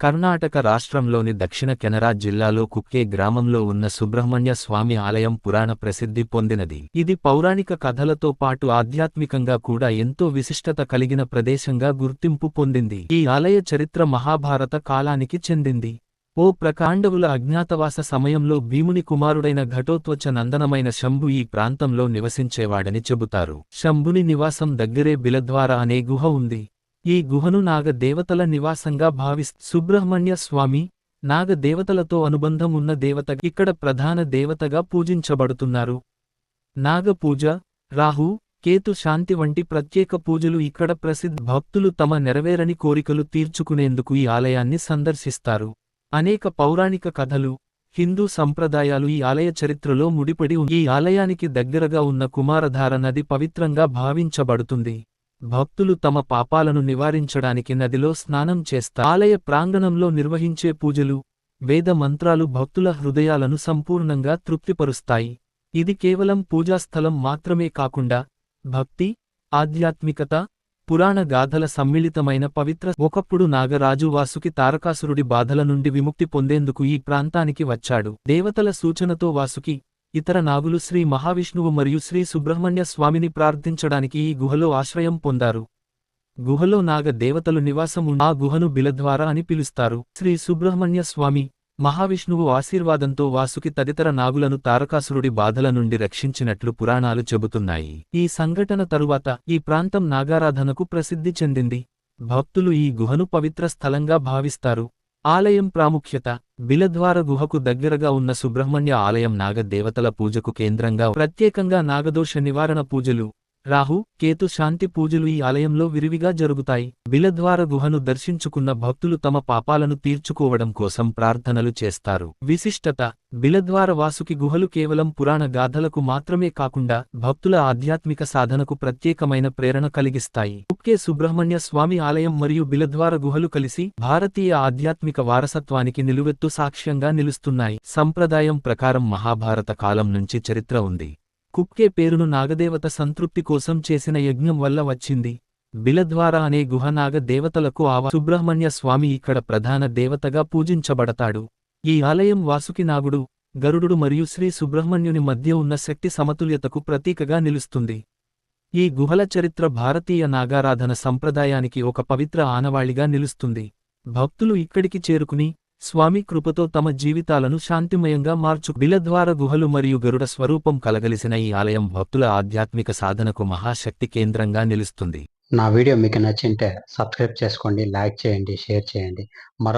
కర్ణాటక రాష్ట్రంలోని దక్షిణ కెనరా జిల్లాలో కుక్కే గ్రామంలో ఉన్న సుబ్రహ్మణ్య స్వామి ఆలయం పురాణ ప్రసిద్ధి పొందినది. ఇది పౌరాణిక కథలతో పాటు ఆధ్యాత్మికంగా కూడా ఎంతో విశిష్టత కలిగిన ప్రదేశంగా గుర్తింపు పొందింది. ఈ ఆలయ చరిత్ర మహాభారత కాలానికి చెందింది. ఓ ప్రకాండవుల అజ్ఞాతవాస సమయంలో భీముని కుమారుడైన ఘటోత్వచ నందనమైన శంభు ఈ ప్రాంతంలో నివసించేవాడని చెబుతారు. శంభుని నివాసం దగ్గరే బిలద్వార అనే గుహ ఉంది. ఈ గుహను నాగ దేవతల నివాసంగా భావిస్ సుబ్రహ్మణ్య స్వామి నాగదేవతలతో అనుబంధం ఉన్న దేవత ఇక్కడ ప్రధాన దేవతగా పూజించబడుతున్నారు. నాగపూజ రాహు కేతు శాంతి వంటి ప్రత్యేక పూజలు ఇక్కడ ప్రసిద్ధ భక్తులు తమ నెరవేరని కోరికలు తీర్చుకునేందుకు ఈ ఆలయాన్ని సందర్శిస్తారు. అనేక పౌరాణిక కథలు హిందూ సంప్రదాయాలు ఈ ఆలయ చరిత్రలో ముడిపడి ఈ ఆలయానికి దగ్గరగా ఉన్న కుమారధార నది పవిత్రంగా భావించబడుతుంది. భక్తులు తమ పాపాలను నివారించడానికి నదిలో స్నానం చేస్తారు. ఆలయ ప్రాంగణంలో నిర్వహించే పూజలు వేద మంత్రాలు భక్తుల హృదయాలను సంపూర్ణంగా తృప్తిపరుస్తాయి. ఇది కేవలం పూజాస్థలం మాత్రమే కాకుండా భక్తి ఆధ్యాత్మికత పురాణ గాథల సమ్మిళితమైన పవిత్ర ఒకప్పుడు నాగరాజు వాసుకి తారకాసురుడి బాధల నుండి విముక్తి పొందేందుకు ఈ ప్రాంతానికి వచ్చాడు. దేవతల సూచనతో వాసుకి ఇతర నాగులు శ్రీ మహావిష్ణువు మరియు శ్రీ సుబ్రహ్మణ్య స్వామిని ప్రార్థించడానికి ఈ గుహలో ఆశ్రయం పొందారు. గుహలో నాగ దేవతలు నివాసం ఉన్న ఆ గుహను బిలద్వార అని పిలుస్తారు. శ్రీ సుబ్రహ్మణ్య స్వామి మహావిష్ణువు ఆశీర్వాదంతో వాసుకి తదితర నాగులను తారకాసురుడి బాధల నుండి రక్షించినట్లు పురాణాలు చెబుతున్నాయి. ఈ సంఘటన తరువాత ఈ ప్రాంతం నాగారాధనకు ప్రసిద్ధి చెందింది. భక్తులు ఈ గుహను పవిత్ర స్థలంగా భావిస్తారు. ఆలయం ప్రాముఖ్యత బిలద్వార గుహకు దగ్గరగా ఉన్న సుబ్రహ్మణ్య ఆలయం నాగదేవతల పూజకు కేంద్రంగా ప్రత్యేకంగా నాగదోష నివారణ పూజలు రాహు కేతు శాంతి పూజలు ఈ ఆలయంలో విరివిగా జరుగుతాయి. బిలద్వార గుహను దర్శించుకున్న భక్తులు తమ పాపాలను తీర్చుకోవడం కోసం ప్రార్థనలు చేస్తారు. విశిష్టత బిలద్వార వాసుకి గుహలు కేవలం పురాణ గాథలకు మాత్రమే కాకుండా భక్తుల ఆధ్యాత్మిక సాధనకు ప్రత్యేకమైన ప్రేరణ కలిగిస్తాయి. ఉక్కే సుబ్రహ్మణ్య స్వామి ఆలయం మరియు బిలద్వార గుహలు కలిసి భారతీయ ఆధ్యాత్మిక వారసత్వానికి నిలువెత్తు సాక్ష్యంగా నిలుస్తున్నాయి. సంప్రదాయం ప్రకారం మహాభారత కాలం నుంచి చరిత్ర ఉంది. కుక్కే పేరును నాగదేవత సంతృప్తి కోసం చేసిన యజ్ఞం వల్ల వచ్చింది. బిలద్వార అనే గుహ నాగ దేవతలకు ఆవా సుబ్రహ్మణ్య స్వామి ఇక్కడ ప్రధాన దేవతగా పూజించబడతాడు. ఈ ఆలయం వాసుకి నాగుడు గరుడు మరియు శ్రీ సుబ్రహ్మణ్యుని మధ్య ఉన్న శక్తి సమతుల్యతకు ప్రతీకగా నిలుస్తుంది. ఈ గుహల చరిత్ర భారతీయ నాగారాధన సంప్రదాయానికి ఒక పవిత్ర ఆనవాళిగా నిలుస్తుంది. భక్తులు ఇక్కడికి చేరుకుని స్వామి కృపతో తమ జీవితాలను శాంతిమయంగా మార్చు బిలద్వార గుహలు మరియు గరుడ స్వరూపం కలగలిసిన ఈ ఆలయం భక్తుల ఆధ్యాత్మిక సాధనకు మహాశక్తి కేంద్రంగా నిలుస్తుంది. నా వీడియో మీకు నచ్చింటే సబ్స్క్రైబ్ చేసుకోండి లైక్ చేయండి షేర్ చేయండి. మరో